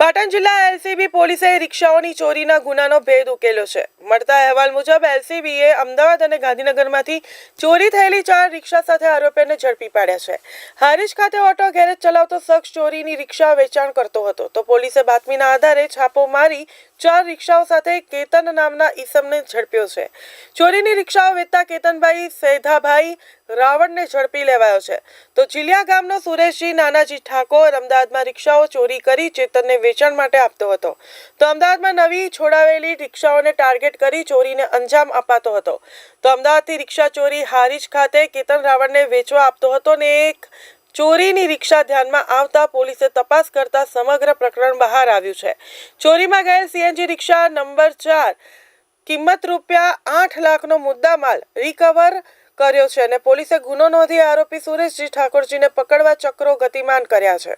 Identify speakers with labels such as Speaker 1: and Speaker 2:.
Speaker 1: પાટણ જિલ્લા એલસીબી પોલીસે રિક્ષાઓની ચોરીના ગુનાનો ભેદ ઉકેલ્યો છે. મળતા અહેવાલ મુજબ એલસીબીએ અમદાવાદ અને ગાંધીનગરમાંથી ચોરી થયેલી ચાર રિક્ષા સાથે આરોપીને ઝડપી પાડ્યા છે. હારીજ ખાતે ઓટો ગેરેજ ચલાવતો શખ્સ ચોરીની રિક્ષા વેચાણ કરતો હતો. તો પોલીસે બાતમીના આધારે છાપો મારી ચાર રિક્ષાઓ સાથે કેતન નામના ઈસમને ઝડપ્યો છે. ચોરીની રિક્ષાઓ વેચતા કેતનભાઈ સૈધાભાઈ રાવણને ઝડપી લેવાયો છે. તો ચીલિયા ગામનો સુરેશજી નાનાજી ઠાકોર અમદાવાદમાં રિક્ષાઓ ચોરી કરી ચેતનને વેચાણ માટે આપતો હતો. તો અમદાવાદમાં નવી છોડાવેલી રિક્ષાઓને ટાર્ગેટ કરી ચોરીને અંજામ અપાતો હતો. તો અમદાવાદથી રિક્ષા ચોરી હારીજ ખાતે કેતન રાવણને વેચવા આપતો હતો ને એક ચોરીની રિક્ષા ધ્યાનમાં આવતા પોલીસે તપાસ કરતા સમગ્ર પ્રકરણ બહાર આવ્યું છે. ચોરીમાં ગયેલ સીએનજી રિક્ષા નંબર ચાર કિંમત રૂપિયા આઠ લાખનો મુદ્દામાલ રિકવર કર્યો છે અને પોલીસે ગુનો નોંધી આરોપી સુરેશજી ઠાકોરજીને પકડવા ચક્રો ગતિમાન કર્યા છે.